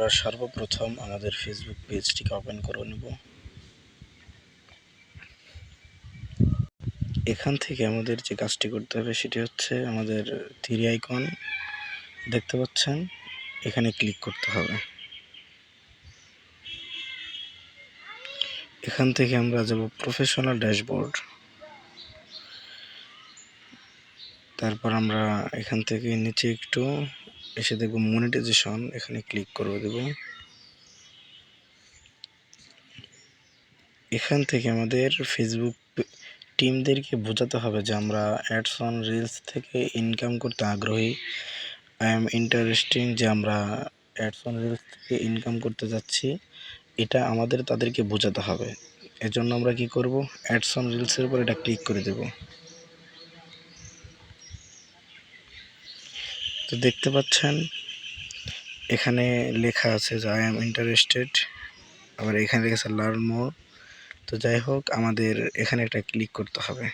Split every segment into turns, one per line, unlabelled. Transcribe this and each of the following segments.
আমরা সর্বপ্রথম আমাদের ফেসবুক পেজটিকে ওপেন করে নেব। এখান থেকে আমাদের যে কাজটি করতে হবে সেটি হচ্ছে আমাদের থ্রি আইকন দেখতে পাচ্ছেন, এখানে ক্লিক করতে হবে। এখান থেকে আমরা যাব প্রফেশনাল ড্যাশবোর্ড তারপর আমরা এখান থেকে নিচে একটু এসে দেখব মনিটাইজেশন এখানে ক্লিক করে দেব এখান থেকে আমাদের ফেসবুক টিমদেরকে বোঝাতে হবে যে আমরা অ্যাডস অন রিলস থেকে ইনকাম করতে আগ্রহী। আই এম ইন্টারেস্টিং যে আমরা অ্যাডস অন রিলস থেকে ইনকাম করতে যাচ্ছি। এটা আমাদের তাদেরকে বোঝাতে হবে। এজন্য আমরা কি করব? অ্যাডস অন রিলসের উপর এটা ক্লিক করে দেব। তো দেখতে পাচ্ছেন, এখানে লেখা আছে যে আই এম ইন্টারেস্টেড আবার এখানে লেখা আছে লার্ন মোর তো যাই হোক, আমাদের এখানে একটা ক্লিক করতে হবে।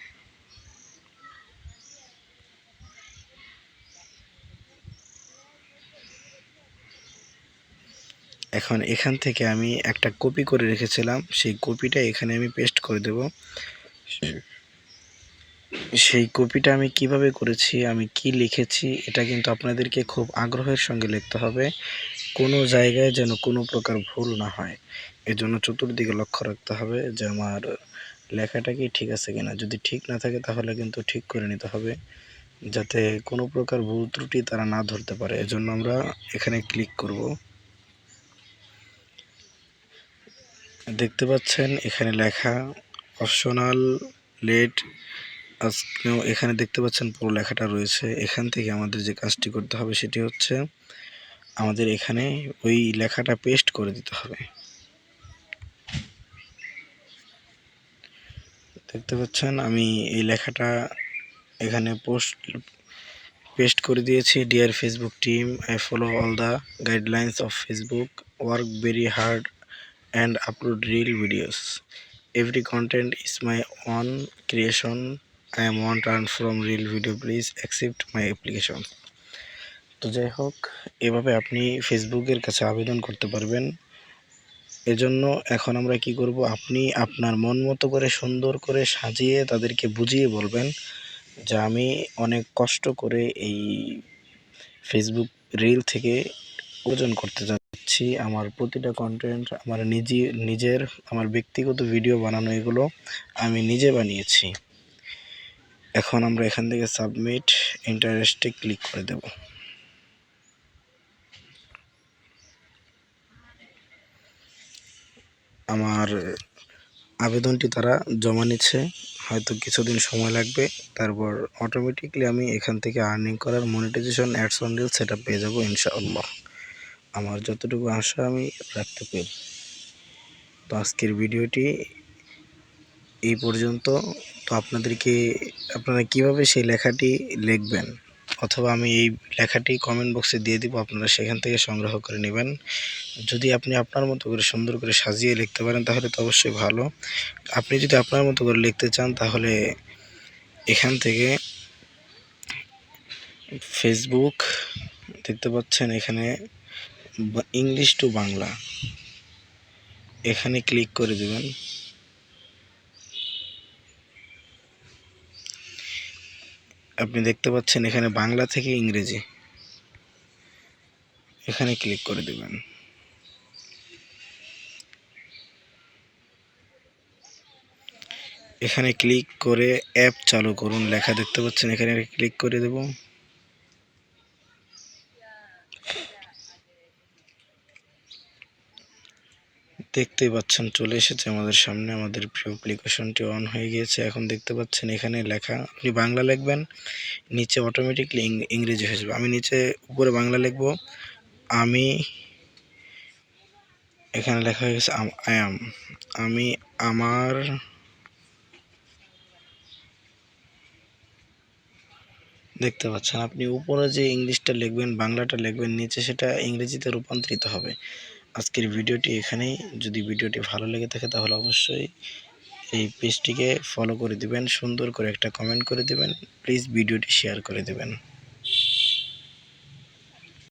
এখন এখান থেকে আমি একটা কপি করে রেখেছিলাম, সেই কপিটা এখানে আমি পেস্ট করে দেব। সেই কপিটা আমি কীভাবে করেছি, আমি কি লিখেছি, এটা কিন্তু আপনাদেরকে খুব আগ্রহের সঙ্গে লিখতে হবে। কোনো জায়গায় যেন কোনো প্রকার ভুল না হয়। এজন্য চতুর্দিকে লক্ষ্য রাখতে হবে যে আমার লেখাটা কি ঠিক আছে কিনা। যদি ঠিক না থাকে তাহলে কিন্তু ঠিক করে নিতে হবে, যাতে কোনো প্রকার ভুল ত্রুটি তারা না ধরতে পারে। এজন্য আমরা এখানে ক্লিক করব। দেখতে পাচ্ছেন এখানে লেখা, অপশনাল, লেট আজকেও এখানে দেখতে পাচ্ছেন পুরো লেখাটা রয়েছে। এখান থেকে আমাদের যে কাজটি করতে হবে সেটি হচ্ছে আমাদের এখানে ওই লেখাটা পেস্ট করে দিতে হবে। দেখতে পাচ্ছেন আমি এই লেখাটা এখানে পোস্ট পেস্ট করে দিয়েছি। Dear Facebook team I follow all the guidelines of Facebook work very hard and upload reel videos every content is my own creation I am one turn from reel video please accept my application তো যাই হোক, এভাবে আপনি ফেসবুকের কাছে আবেদন করতে পারবেন। এজন্য এখন আমরা কি করব, আপনি আপনার মন মতো করে সুন্দর করে সাজিয়ে তাদেরকে বুঝিয়ে বলবেন যে আমি অনেক কষ্ট করে এই ফেসবুক রিল থেকে ওজন করতে যাচ্ছি, আমার প্রতিটা কন্টেন্ট আমার নিজে, নিজের, আমার ব্যক্তিগত ভিডিও বানানো, এগুলো আমি নিজে বানিয়েছি। এখন আমরা এখান থেকে সাবমিট ইন্টারেস্টে ক্লিক করে দেব। আমার আবেদনটি তারা জমা নিচ্ছে, হয়তো কিছুদিন সময় লাগবে। তারপর অটোমেটিকলি আমি এখান থেকে আর্নিং করার মনিটাইজেশন অ্যাডস অন রিল সেটা পেয়ে যাব ইনশাআল্লাহ। আমার যতটুকু আশা আমি রাখতে পারি। তো আজকের ভিডিওটি এই পর্যন্ত। তো আপনাদেরকে আপনারা কীভাবে সেই লেখাটি লিখবেন? অথবা আমি এই লেখাটি কমেন্ট বক্সে দিয়ে দিব, আপনারা সেখান থেকে সংগ্রহ করে নেবেন। যদি আপনি আপনার মতো করে সুন্দর করে সাজিয়ে লিখতে পারেন, তাহলে তো অবশ্যই ভালো। আপনি যদি আপনার মতো করে লিখতে চান, তাহলে এখান থেকে ফেসবুক দেখতে পাচ্ছেন, এখানে ইংলিশ টু বাংলা এখানে ক্লিক করে দেবেন। আপনি দেখতে পাচ্ছেন এখানে বাংলা থেকে ইংরেজি। এখানে ক্লিক করে দেবেন। এখানে ক্লিক করে অ্যাপ চালু করুন। লেখা দেখতে পাচ্ছেন, এখানে ক্লিক করে দেব। দেখতেই পাচ্ছেন, চলে এসেছে আমাদের সামনে। আমাদের প্রিয় অ্যাপ্লিকেশনটি অন হয়ে গিয়েছে। এখন দেখতে পাচ্ছেন, এখানে লেখা, আপনি বাংলা লিখবেন, নিচে অটোমেটিকলি ইংরেজি হয়ে যাবে। আমি নিচে উপরে বাংলা লিখব, আমি, এখানে লেখা হয়ে গেছে আই এম আমি আমার, দেখতে পাচ্ছেন, আপনি উপরে যে ইংলিশটা লিখবেন, বাংলাটা লিখবেন, নিচে সেটা ইংরেজিতে রূপান্তরিত হবে। আজকের ভিডিওটি এখানেই। যদি ভিডিওটি ভালো লেগে থাকে তাহলে অবশ্যই এই পেজটিকে ফলো করে দিবেন, সুন্দর করে একটা কমেন্ট করে দিবেন। প্লিজ ভিডিওটি শেয়ার করে দেবেন।